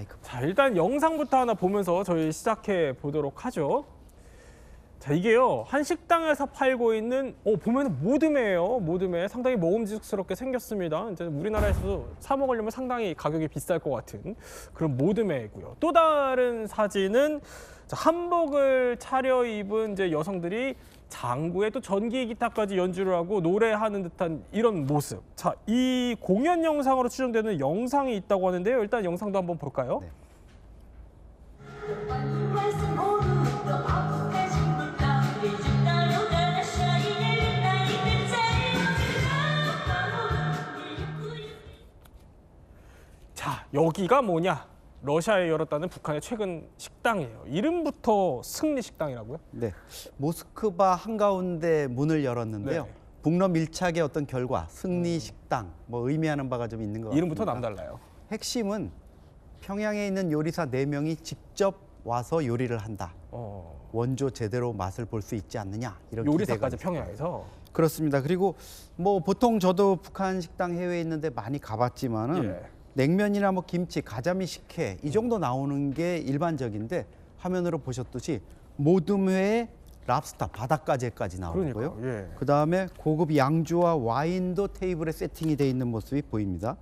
마이크. 자, 일단 영상부터 하나 보면서 저희 시작해 보도록 하죠. 자, 이게요. 한 식당에서 팔고 있는 어, 보면 모듬회예요. 모듬회 상당히 먹음직스럽게 생겼습니다. 이제 우리나라에서도 사 먹으려면 상당히 가격이 비쌀 것 같은 그런 모듬회고요. 또 다른 사진은 자, 한복을 차려입은 이제 여성들이 장구에 또 전기 기타까지 연주를 하고 노래하는 듯한 이런 모습. 자, 이 공연 영상으로 추정되는 영상이 있다고 하는데요. 일단 영상도 한번 볼까요? 네. 자, 여기가 뭐냐? 러시아에 열었다는 북한의 최근 식당이에요. 이름부터 승리 식당이라고요? 네. 모스크바 한가운데 문을 열었는데요. 네. 북러 밀착의 어떤 결과 승리 식당 뭐 의미하는 바가 좀 있는 것 같습니다. 이름부터 남달라요. 핵심은 평양에 있는 요리사 네명이 직접 와서 요리를 한다. 어, 원조 제대로 맛을 볼 수 있지 않느냐 이런 요리사까지. 평양에서 그렇습니다. 그리고 뭐 보통 저도 북한 식당 해외에 있는데 많이 가봤지만은 예. 냉면이나 뭐 김치, 가자미 식혜 이 정도 나오는 게 일반적인데 화면으로 보셨듯이 모둠회에 랍스타 바닷가재까지 나오고요. 예. 그 다음에 고급 양주와 와인도 테이블에 세팅이 돼 있는 모습이 보입니다.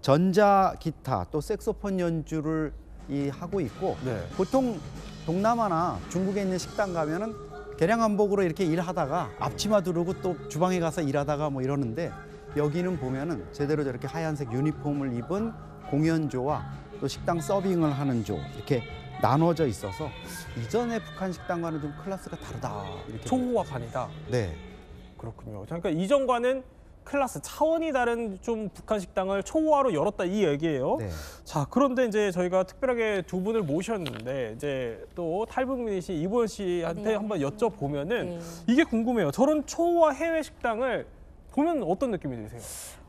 전자 기타 또 색소폰 연주를 이 하고 있고 네. 보통 동남아나 중국에 있는 식당 가면은 개량 한복으로 이렇게 일하다가 앞치마 두르고 또 주방에 가서 일하다가 뭐 이러는데 여기는 보면은 제대로 저렇게 하얀색 유니폼을 입은 공연조와 또 식당 서빙을 하는 조 이렇게 나눠져 있어서 이전의 북한 식당과는 좀 클래스가 다르다 이렇게 초호화판이다. 네 그렇군요. 그러니까 이전과는 클래스 차원이 다른 좀 북한 식당을 초호화로 열었다 이 얘기예요. 네. 자 그런데 이제 저희가 특별하게 두 분을 모셨는데 이제 또 탈북민이신 이보연 씨한테 네. 한번 여쭤보면은 네. 이게 궁금해요. 저런 초호화 해외 식당을 보면 어떤 느낌이 드세요?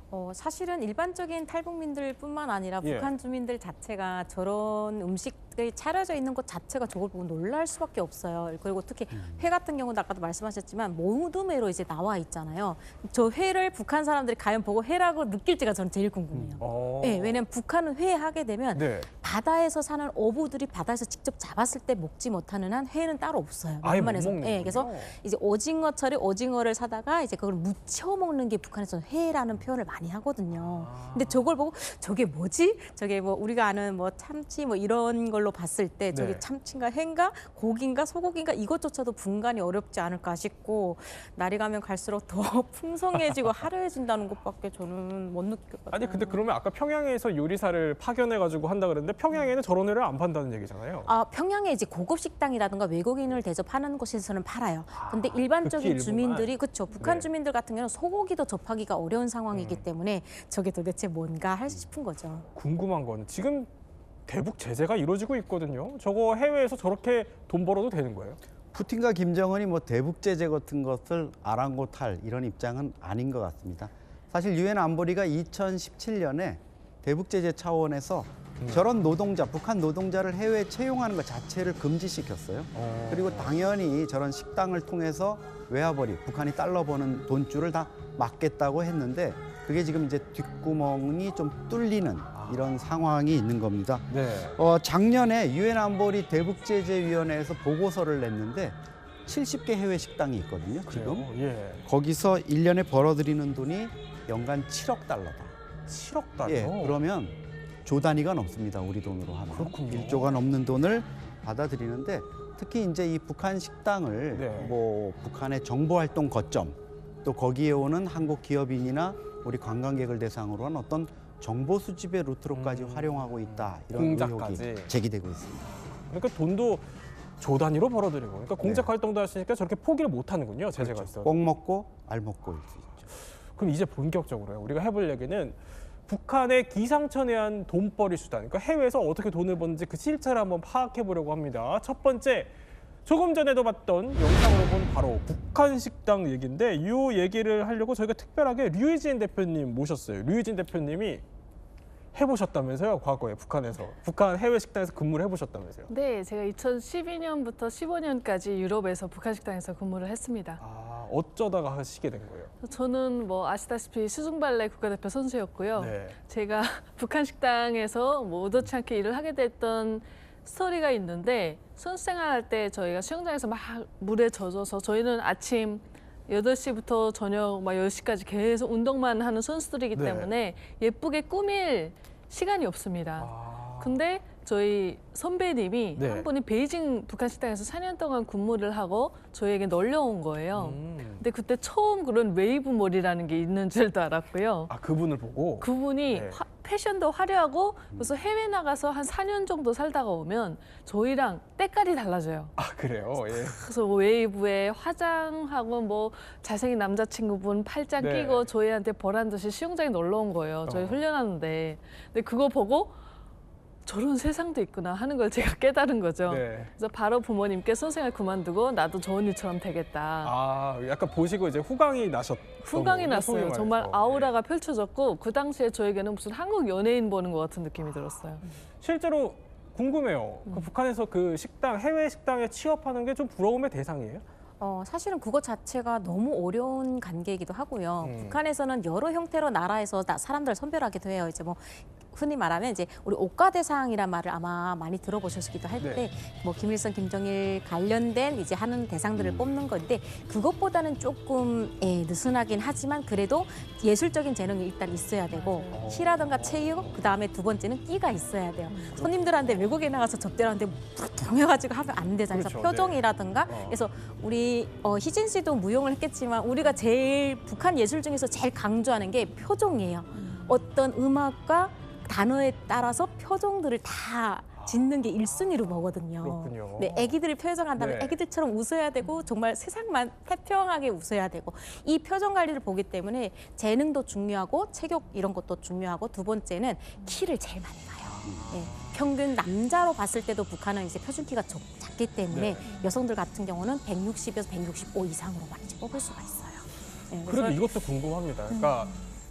어, 사실은 일반적인 탈북민들뿐만 아니라 예. 북한 주민들 자체가 저런 음식들이 차려져 있는 것 자체가 저걸 보고 놀랄 수밖에 없어요. 그리고 특히 회 같은 경우도 아까도 말씀하셨지만 모둠회로 이제 나와 있잖아요. 저 회를 북한 사람들이 과연 보고 회라고 느낄지가 저는 제일 궁금해요. 어. 네, 왜냐면 북한은 회 하게 되면 네. 바다에서 사는 어부들이 바다에서 직접 잡았을 때 먹지 못하는 한 회는 따로 없어요. 아예 못 웬만해서. 먹는 예, 그래서. 이제 오징어처럼 오징어를 사다가 이제 그걸 무쳐 먹는 게 북한에서는 회라는 표현을 많이 하거든요. 아. 근데 저걸 보고 저게 뭐지? 저게 뭐 우리가 아는 뭐 참치 뭐 이런 걸로 봤을 때 저게 네. 참치인가 회인가 고기인가 소고기인가 이것조차도 분간이 어렵지 않을까 싶고 날이 가면 갈수록 더 풍성해지고 화려해진다는 것밖에 저는 못 느꼈거든요. 아니 근데 그러면 아까 평양에서 요리사를 파견해 가지고 한다 그랬는데 평양에는 저런 회를 안 판다는 얘기잖아요. 아, 평양에 이제 고급 식당이라든가 외국인을 대접하는 곳에서는 팔아요. 근데 일반적인 주민들이 그렇죠. 북한 네. 주민들 같은 경우는 소고기도 접하기가 어려운 상황이기 때문에 저게 도대체 뭔가 할 싶은 거죠. 궁금한 건 지금 대북 제재가 이루어지고 있거든요. 저거 해외에서 저렇게 돈 벌어도 되는 거예요? 푸틴과 김정은이 뭐 대북 제재 같은 것을 아랑곳할 이런 입장은 아닌 것 같습니다. 사실 유엔 안보리가 2017년에 대북 제재 차원에서 저런 노동자, 북한 노동자를 해외에 채용하는 것 자체를 금지시켰어요. 그리고 당연히 저런 식당을 통해서 외화벌이 북한이 달러 버는 돈줄을 다 막겠다고 했는데 그게 지금 이제 뒷구멍이 좀 뚫리는 이런 상황이 있는 겁니다. 네. 어, 작년에 유엔 안보리 대북 제재 위원회에서 보고서를 냈는데 70개 해외 식당이 있거든요. 지금 예. 거기서 일년에 벌어들이는 돈이 연간 7억 달러다. 7억 달러. 예, 그러면 조 단위가 넘습니다. 우리 돈으로 하면 그렇군요. 1조가 넘는 돈을 받아들이는데 특히 이제 이 북한 식당을 네. 뭐 북한의 정보 활동 거점 또 거기에 오는 한국 기업인이나 우리 관광객을 대상으로 한 어떤 정보 수집의 루트로까지 음. 활용하고 있다 이런 공작까지. 의혹이 제기되고 있습니다. 그러니까 돈도 조 단위로 벌어들이고. 그러니까 공작 네. 활동도 할 수 있으니까 저렇게 포기를 못 하는군요. 제재가 있어. 꼭 먹고 알 먹고일 수 있죠. 그럼 이제 본격적으로요. 우리가 해볼 얘기는 북한의 기상천외한 돈벌이 수단, 그러니까 해외에서 어떻게 돈을 버는지 그 실체를 한번 파악해 보려고 합니다. 첫 번째, 조금 전에도 봤던 영상으로 본 바로 북한 식당 얘기인데 이 얘기를 하려고 저희가 특별하게 류이진 대표님 모셨어요. 류이진 대표님이 해보셨다면서요, 과거에 북한에서 북한 해외 식당에서 근무를 해보셨다면서요. 네, 제가 2012년부터 15년까지 유럽에서 북한 식당에서 근무를 했습니다. 아, 어쩌다가 하시게 된 거예요? 저는 뭐 아시다시피 수중발레 국가대표 선수였고요. 네. 제가 북한 식당에서 뭐 의도치 않게 일을 하게 됐던 스토리가 있는데 선수 생활할 때 저희가 수영장에서 막 물에 젖어서 저희는 아침 8시부터 저녁 막 10시까지 계속 운동만 하는 선수들이기 네. 때문에 예쁘게 꾸밀 시간이 없습니다. 아, 근데 저희 선배님이 네. 한 분이 베이징 북한 식당에서 4년 동안 근무를 하고 저희에게 놀려온 거예요. 음. 근데 그때 처음 그런 웨이브 몰이라는 게 있는 줄도 알았고요. 아 그분을 보고 그분이 네. 화- 패션도 화려하고 그래서 해외 나가서 한 4년 정도 살다가 오면 저희랑 때깔이 달라져요. 아 그래요. 예. 그래서 뭐 웨이브에 화장하고 뭐 잘생긴 남자친구분 팔짱 네. 끼고 저희한테 보란 듯이 수영장에 놀러 온 거예요. 저희 어. 훈련하는데. 근데 그거 보고 저런 세상도 있구나 하는 걸 제가 깨달은 거죠. 네. 그래서 바로 부모님께 선생을 그만두고 나도 저 언니처럼 되겠다. 아 약간 보시고 이제 후광이 나셨. 후광이 났어요. 정말 아우라가 펼쳐졌고 그 당시에 저에게는 무슨 한국 연예인 보는 것 같은 느낌이 들었어요. 실제로 궁금해요. 음. 그 북한에서 그 식당 해외 식당에 취업하는 게 좀 부러움의 대상이에요? 어, 사실은 그것 자체가 너무 어려운 관계이기도 하고요. 음. 북한에서는 여러 형태로 나라에서 나- 사람들을 선별하기도 해요. 이제 뭐 흔히 말하면 이제 우리 옷가대상이란 말을 아마 많이 들어보셨기도 할 네. 때뭐 김일성, 김정일 관련된 이제 하는 대상들을 음. 뽑는 건데 그것보다는 조금 예, 느슨하긴 하지만 그래도 예술적인 재능이 일단 있어야 되고 맞아요. 시라든가 체육 그 다음에 두 번째는 끼가 있어야 돼요. 손님들한테 외국에 나가서 접대를 하는데 부통해가지고 하면 안 되잖아요. 그렇죠. 그래서 표정이라든가 어. 그래서 우리 어, 희진 씨도 무용을 했겠지만 우리가 제일 북한 예술 중에서 제일 강조하는 게 표정이에요. 어떤 음악과 단어에 따라서 표정들을 다 짓는 게 일순위로 보거든요. 그렇군요. 네, 아기들을 표정한다면 네. 아기들처럼 웃어야 되고 정말 세상만 태평하게 웃어야 되고 이 표정 관리를 보기 때문에 재능도 중요하고 체격 이런 것도 중요하고 두 번째는 키를 제일 많이 봐요. 예, 평균 남자로 봤을 때도 북한은 이제 표준 키가 적- 작기 때문에 네. 여성들 같은 경우는 160에서 165 이상으로 많이 뽑을 수가 있어요. 예, 그래도 이것도 궁금합니다. 그러니까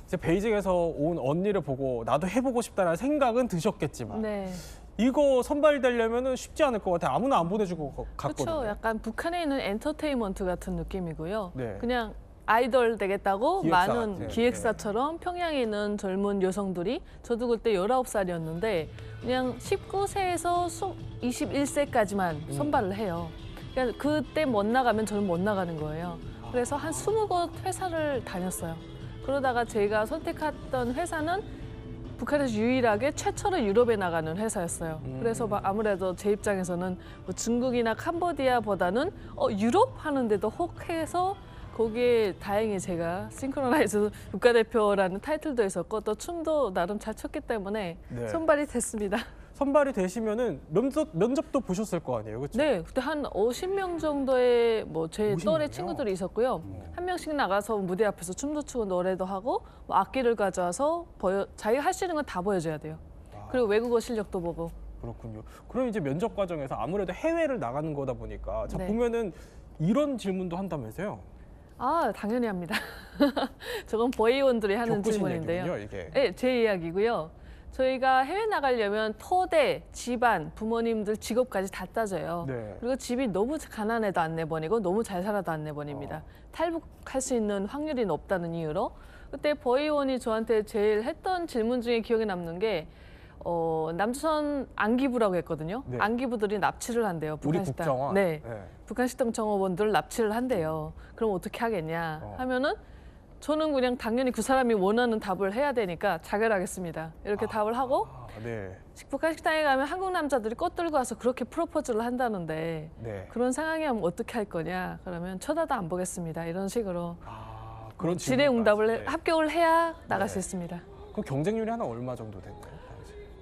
이제 베이징에서 온 언니를 보고 나도 해보고 싶다는 생각은 드셨겠지만 네. 이거 선발되려면 쉽지 않을 것 같아요. 아무나 안 보내줄 것 같거든요. 그렇죠. 약간 북한에 있는 엔터테인먼트 같은 느낌이고요. 네. 그냥 아이돌 되겠다고 기획사 많은 같은, 기획사처럼 평양에 있는 젊은 여성들이 저도 그때 19살이었는데 그냥 19세에서 21세까지만 음. 선발을 해요. 그러니까 그때 못 나가면 저는 못 나가는 거예요. 그래서 한 20곳 회사를 다녔어요. 그러다가 제가 선택했던 회사는 북한에서 유일하게 최초로 유럽에 나가는 회사였어요. 음. 그래서 막 아무래도 제 입장에서는 뭐 중국이나 캄보디아보다는 어, 유럽 하는데도 혹해서 거기에 다행히 제가 싱크로나이즈 국가대표라는 타이틀도 있었고 또 춤도 나름 잘 췄기 때문에 네. 선발이 됐습니다. 선발이 되시면은 면접 면접도 보셨을 거 아니에요, 그렇죠? 네, 그때 한 50명 정도의 뭐 제 50 또래 명이요? 친구들이 있었고요. 한 명씩 나가서 무대 앞에서 춤도 추고 노래도 하고 뭐 악기를 가져와서 보여 자기가 할수 있는 건 다 보여줘야 돼요. 아. 그리고 외국어 실력도 보고. 그렇군요. 그럼 이제 면접 과정에서 아무래도 해외를 나가는 거다 보니까 자 네. 보면은 이런 질문도 한다면서요? 아, 당연히 합니다. 저건 보이원들이 하는 겪으신 질문인데요. 얘기군요, 이게. 네, 제 이야기고요. 저희가 해외 나가려면 토대, 집안, 부모님들 직업까지 다 따져요. 네. 그리고 집이 너무 가난해도 안 내보내고 너무 잘 살아도 안 내보냅니다. 탈북할 수 있는 확률이 높다는 이유로 그때 버이원이 저한테 제일 했던 질문 중에 기억에 남는 게 어, 남조선 안기부라고 했거든요. 네. 안기부들이 납치를 한대요. 북한 식당. 국정원. 네. 네. 북한 식당 정업원들 납치를 한대요. 그럼 어떻게 하겠냐 어. 하면은 저는 그냥 당연히 그 사람이 원하는 답을 해야 되니까 자결하겠습니다. 이렇게 답을 하고 아, 네. 북한 식당에 가면 한국 남자들이 꽃 들고 와서 그렇게 프로포즈를 한다는데 네. 그런 상황이 하면 어떻게 할 거냐 그러면 쳐다도 안 보겠습니다. 이런 식으로 아, 그런 질의 응답을 해- 질문까지. 네. 합격을 해야 나갈 네. 수 있습니다. 그 경쟁률이 하나 얼마 정도 됐나요?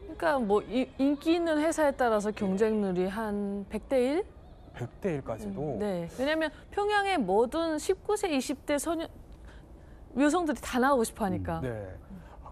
그러니까 뭐 이- 인기 있는 회사에 따라서 경쟁률이 한 100대 1? 100대 1까지도. 네. 왜냐하면 평양의 모든 19세, 20대 소년 여성들이 다 나오고 싶어 하니까. 네.